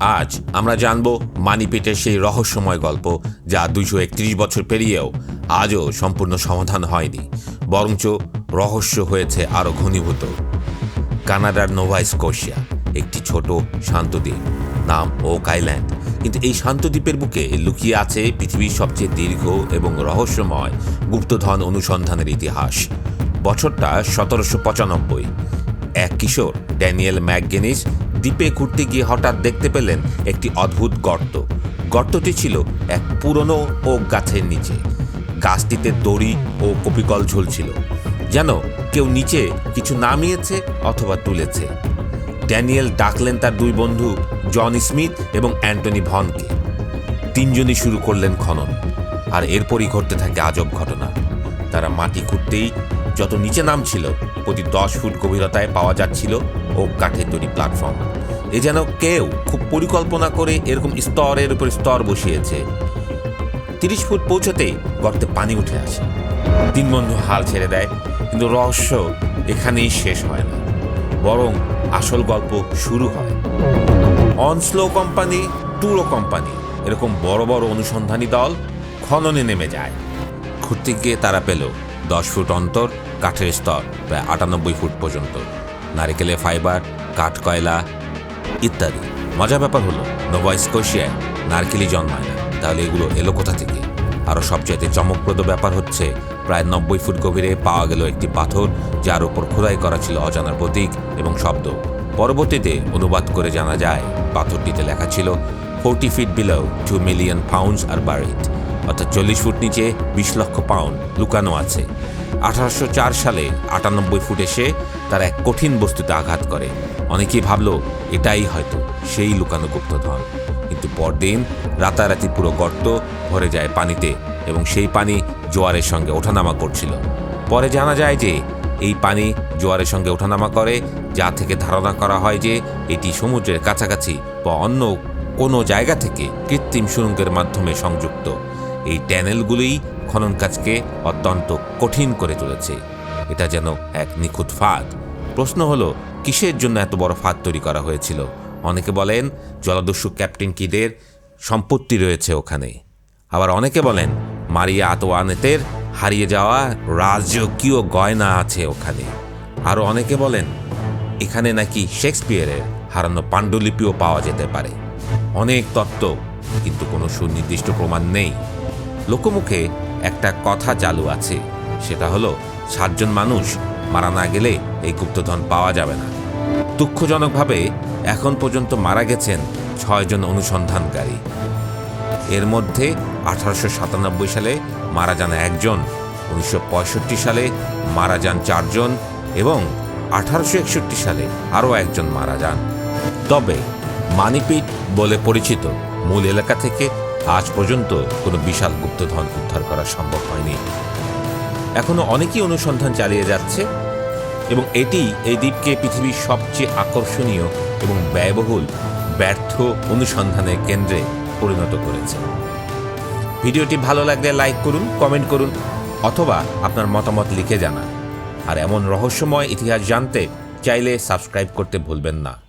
আজ আমরা জানব মানিপেটের সেই রহস্যময় গল্প যা দুশো একত্রিশ বছর পেরিয়েও আজও সম্পূর্ণ সমাধান হয়নি। বরঞ্চ রহস্য হয়েছে আরও ঘনীভূত। কানাডার নোভা স্কোশিয়া, একটি ছোট শান্ত দ্বীপ। নাম ওক আইল্যান্ড। কিন্তু এই শান্ত দ্বীপের বুকে লুকিয়ে আছে পৃথিবীর সবচেয়ে দীর্ঘ এবং রহস্যময় গুপ্তধন অনুসন্ধানের ইতিহাস। বছরটা সতেরোশো পঁচানব্বই। এক কিশোর, ড্যানিয়েল ম্যাকগেনিস দ্বীপে ঘুরতে গিয়ে হঠাৎ দেখতে পেলেন একটি অদ্ভুত গর্ত। গর্তটি ছিল এক পুরনো ওক গাছের নিচে। গাছটিতে দড়ি ও কপিকল ঝুলছিল, যেন কেউ নিচে কিছু নামিয়েছে অথবা তুলেছে। ড্যানিয়েল ডাকলেন তার দুই বন্ধু, জন স্মিথ এবং অ্যান্টনি ভনকে। তিনজনই শুরু করলেন খনন, আর এরপরই ঘটতে থাকে আজব ঘটনা। তারা মাটি খুঁড়তেই যত নিচে নামছিল, প্রতি দশ ফুট গভীরতায় পাওয়া যাচ্ছিল ও কাঠের তৈরি প্ল্যাটফর্ম এ যেন কেউ খুব পরিকল্পনা করে এরকম স্তরের উপর স্তর বসিয়েছে। তিরিশ ফুট পৌঁছতেই গর্তে পানি উঠে আসে। তিন বন্ধু হাল ছেড়ে দেয়, কিন্তু রহস্য এখানেই শেষ হয় না। বরং আসল গল্প শুরু হয়। অনস্লো কোম্পানি, টুরো কোম্পানি, এরকম বড় বড় অনুসন্ধানী দল খননে নেমে যায়। খুঁড়তে গিয়ে তারা পেল দশ ফুট অন্তর কাঠের স্তর, প্রায় আটানব্বই ফুট পর্যন্ত। নারিকেলের ফাইবার, কাঠ কয়লা ইত্যাদি। মজার ব্যাপার হলো নোভা স্কোশিয়ায় নারকেলই জন্মায় না। তাহলে এগুলো এলো কোথা থেকে? আরও সবচাইতে চমকপ্রদ ব্যাপার হচ্ছে, প্রায় নব্বই ফুট গভীরে পাওয়া গেল একটি পাথর, যার উপর খোদাই করা ছিল অজানার প্রতীক এবং শব্দ। পরবর্তীতে অনুবাদ করে জানা যায়, পাথরটিতে লেখা ছিল, forty feet below two million pounds are buried অর্থাৎ চল্লিশ ফুট নিচে বিশ লক্ষ পাউন্ড লুকানো আছে। আঠারোশো চার সালে আটানব্বই ফুট এসে তারা এক কঠিন বস্তুতে আঘাত করে। অনেকেই ভাবল, এটাই হয়তো সেই লুকানো গুপ্তধন। কিন্তু পরদিন রাতারাতি পুরো গর্ত ভরে যায় পানিতে এবং সেই পানি জোয়ারের সঙ্গে ওঠানামা করছিল। পরে জানা যায় যে, এই পানি জোয়ারের সঙ্গে ওঠানামা করে, যা থেকে ধারণা করা হয় যে, এটি সমুদ্রের কাছাকাছি বা অন্য কোনো জায়গা থেকে কৃত্রিম সুরঙ্গের মাধ্যমে সংযুক্ত। এই ট্যানেলগুলোই খনন কাজকে অত্যন্ত কঠিন করে তুলেছে। এটা যেন এক নিখুঁত ফাঁদ। প্রশ্ন হলো, কিসের জন্য এত বড় ফাঁদ তৈরি করা হয়েছিল? অনেকে বলেন, জলদস্যু ক্যাপ্টেন কিদের সম্পত্তি রয়েছে ওখানে। আবার অনেকে বলেন, মারিয়া আতোয়ানেতের হারিয়ে যাওয়া রাজকীয় গয়না আছে ওখানে। আরও অনেকে বলেন, এখানে নাকি শেক্সপিয়ারের হারানো পাণ্ডুলিপিও পাওয়া যেতে পারে। অনেক তত্ত্ব, কিন্তু কোনো সুনির্দিষ্ট প্রমাণ নেই। লোকমুখে একটা কথা চালু আছে। সেটা হলো, সাতজন মানুষ মারা না গেলে এই গুপ্তধন পাওয়া যাবে না। দুঃখজনকভাবে এখন পর্যন্ত মারা গেছেন ছয়জন অনুসন্ধানকারী। এর মধ্যে আঠারোশো সাতানব্বই সালে মারা যান একজন, উনিশশো পঁয়ষট্টি সালে মারা যান চারজন এবং আঠারোশো একষট্টি সালে আরও একজন মারা যান। তবে মানিপিট বলে পরিচিত মূল এলাকা থেকে আজ পর্যন্ত কোনো বিশাল গুপ্তধন উদ্ধার করা সম্ভব হয়নি। এখনও অনেকেই অনুসন্ধান চালিয়ে যাচ্ছে এবং এটি এই দ্বীপকে পৃথিবীর সবচেয়ে আকর্ষণীয় এবং ব্যয়বহুল ব্যর্থ অনুসন্ধানের কেন্দ্রে পরিণত করেছে। ভিডিওটি ভালো লাগলে লাইক করুন, কমেন্ট করুন, অথবা আপনার মতামত লিখে জানান। আর এমন রহস্যময় ইতিহাস জানতে চাইলে সাবস্ক্রাইব করতে ভুলবেন না।